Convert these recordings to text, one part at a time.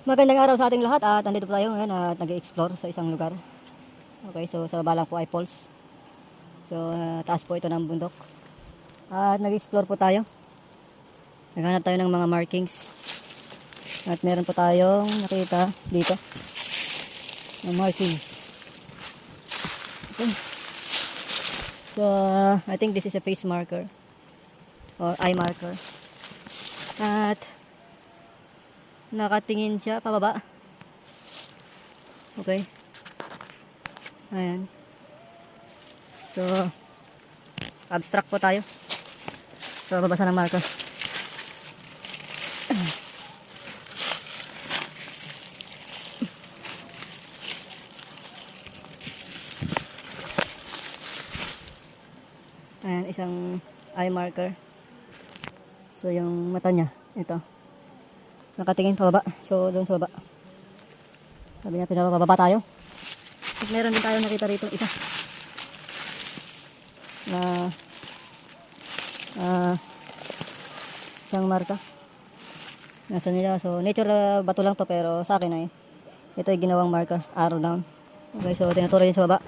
Magandang araw sa ating lahat at nandito po tayo ngayon at nag-explore sa isang lugar. Okay, so sa balang po ay falls. So ah, taas po ito ng bundok. At nag-explore po tayo. Naghanap tayo ng mga markings. At meron po tayong nakita dito. Na marking. Okay. So I think this is a face marker or eye marker. At nakatingin siya pababa. Okay. Ayan. So, abstract po tayo. So, babasa ng marker. Ayan, isang eye marker. So, yung mata niya, ito nakatingin pababa. So, doon sa baba. Sabi niya, pinababa tayo. At meron din tayo nakita rito isa. Na ah isang marka. Nasa nila. So, nature uh, bato lang to pero sa akin ay ito ay ginawang marker. Arrow down. Okay, so tinuturo din sa baba.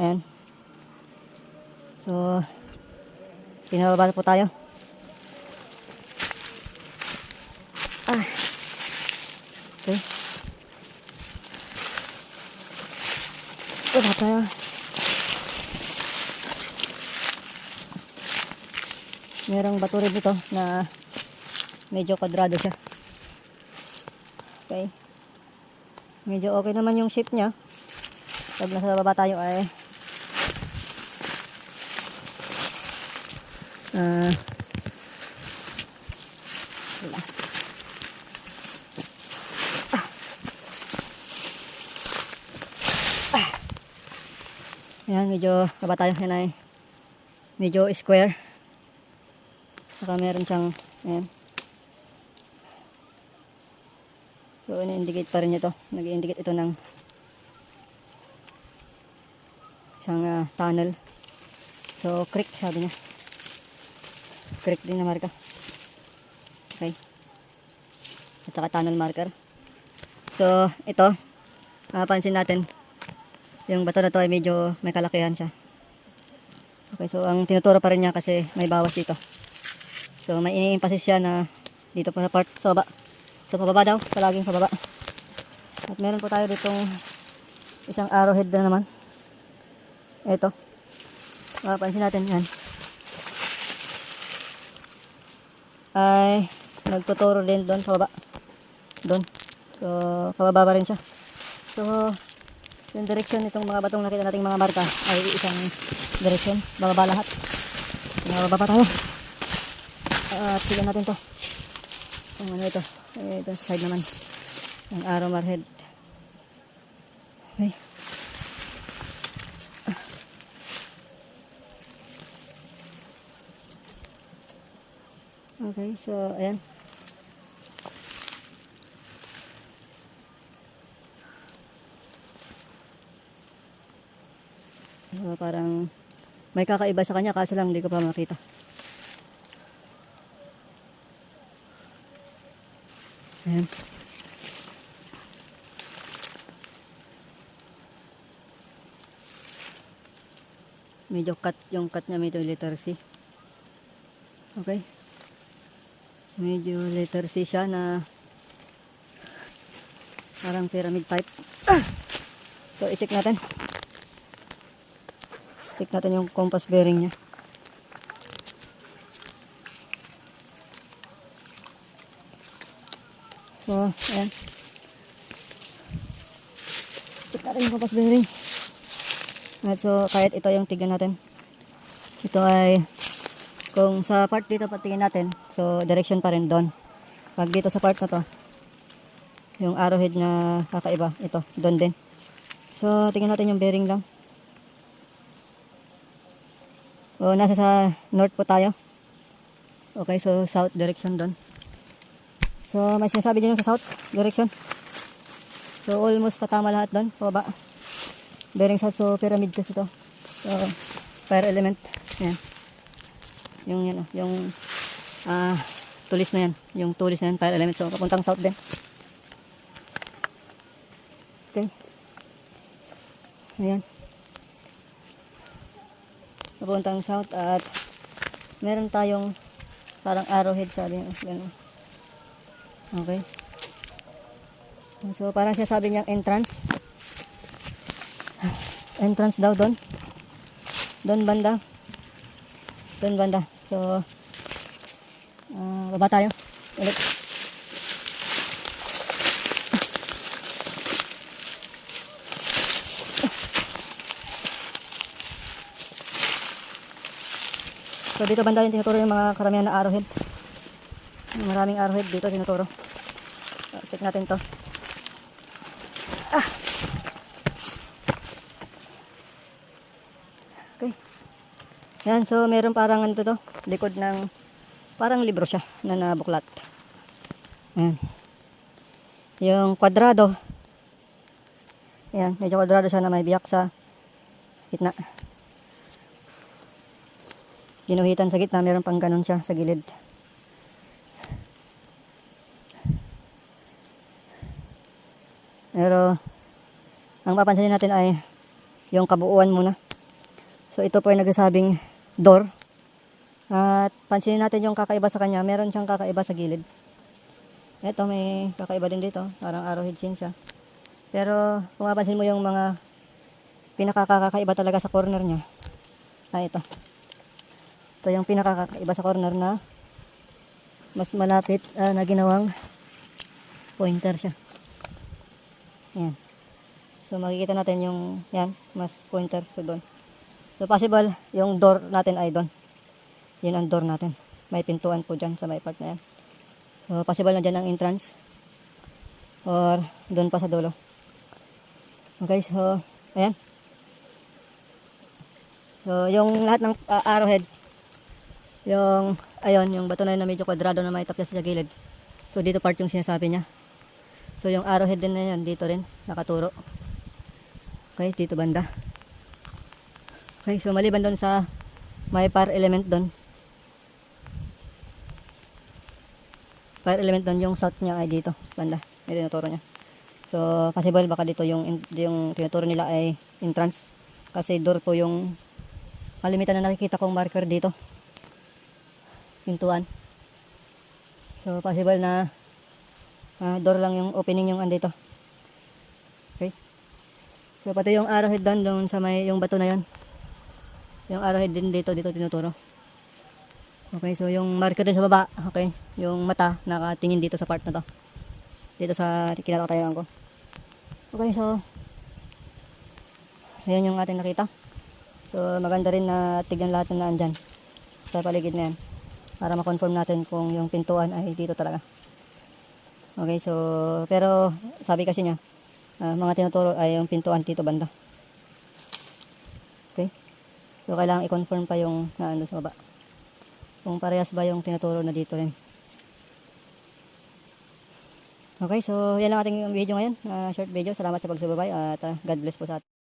Ayan. So, pinababa po tayo. Okay. Wala tayo. Merong bato rin dito na medyo kwadrado siya. Okay. Medyo okay naman yung shape niya. Pag nasa baba tayo ay ah medyo baba tayo. Yan ay medyo square. Saka meron siyang, ayan. So, ini-indicate pa rin ito. Nag-indicate ito ng isang ah, tunnel. So, creek sabi niya. Creek din na marka. Okay. At saka tunnel marker. So, ito. Mapapansin natin yung bato na to ay medyo may kalakihan siya. Okay, so ang tinuturo pa rin niya kasi may bawas dito. So may ini-emphasis siya na dito po sa part sa baba. So pababa daw, palaging pababa. At meron po tayo ditong isang arrowhead na naman. Ito. Mapapansin natin yan. Ay nagtuturo din doon sa baba. Doon. So pababa pa rin siya. So yung direction nitong mga batong nakita nating mga marka ay isang direction. Bababa lahat. Bababa pa tayo. At uh, natin to. Ang ano ito. Eh, ito side naman. Ang arrow marhead. Okay. Okay, so ayan. So, parang may kakaiba sa kanya kaso lang hindi ko pa makita. Ayan. Medyo cut yung cut niya medyo letter C. Okay. Medyo letter C siya na parang pyramid type. So, i-check natin. Check natin yung compass bearing niya. So, ayan. Check natin yung compass bearing. At so, kahit ito yung tignan natin. Ito ay, kung sa part dito patingin natin, so direction pa rin doon. Pag dito sa part na to, yung arrowhead na kakaiba, ito, doon din. So, tingnan natin yung bearing lang. O, nasa sa north po tayo. Okay, so south direction doon. So, may sinasabi din sa south direction. So, almost patama lahat doon, pababa. Bearing south, so pyramid kasi to. So, fire element. Ayan. Yung, yan, oh, yung, ah, tulis na yan. Yung tulis na yan, fire element. So, papuntang south din. Okay. Ayan. Papuntang south at meron tayong parang arrowhead sabi niya. Ganun. Okay. So parang siya sabi niyang entrance. Entrance daw doon. Doon banda. Doon banda. So ah, baba tayo. Ulit. So dito banda yung tinuturo yung mga karamihan na arrowhead. Maraming arrowhead dito tinuturo. Uh, check natin to. Ah. Okay. Yan, so meron parang ano to, likod ng parang libro siya na nabuklat. Yan. Yung kwadrado. Yan, medyo kwadrado siya na may biyak sa gitna. Ginuhitan sa gitna, meron pang ganun siya sa gilid. Pero, ang mapapansin natin ay yung kabuuan muna. So, ito po ay nagsasabing door. At pansinin natin yung kakaiba sa kanya. Meron siyang kakaiba sa gilid. Ito, may kakaiba din dito. Parang arrowhead chin siya. Pero, kung mapapansin mo yung mga pinakakakaiba talaga sa corner niya. Ah, ito. Ito yung pinakakaiba sa corner na mas malapit ah, na ginawang pointer siya. Yan. So makikita natin yung yan, mas pointer sa doon. So possible yung door natin ay doon. Yun ang door natin. May pintuan po dyan sa may part na yan. So possible na dyan ang entrance. Or doon pa sa dulo. Okay, so ayan. So yung lahat ng ah, arrowhead yung ayun, yung bato na yun na medyo kwadrado na may tapos sa gilid. So dito part yung sinasabi niya. So yung arrowhead din na yan, dito rin, nakaturo. Okay, dito banda. Okay, so maliban doon sa may fire element doon. Fire element doon, yung south niya ay dito, banda. May tinuturo niya. So, possible baka dito yung, yung tinuturo nila ay entrance. Kasi door po yung kalimitan na nakikita kong marker dito. Pintuan. So, possible na Ah, door lang yung opening yung andito. Okay. So pati yung arrowhead doon, doon sa may yung bato na yan. Yung arrowhead din dito, dito tinuturo. Okay, so yung marker din sa baba, okay, yung mata nakatingin dito sa part na to. Dito sa kinakatayan ko. Okay, so ayan yung ating nakita. So maganda rin na tignan lahat na andyan sa paligid na yan. Para ma-confirm natin kung yung pintuan ay dito talaga. Okay, so, pero sabi kasi niya, ah, mga tinuturo ay yung pintuan dito banda. Okay? So, kailangan i-confirm pa yung naando sa baba. Kung parehas ba yung tinuturo na dito rin. Okay, so yan lang ating video ngayon. ah, short video. Salamat sa pagsubaybay at ah, God bless po sa atin.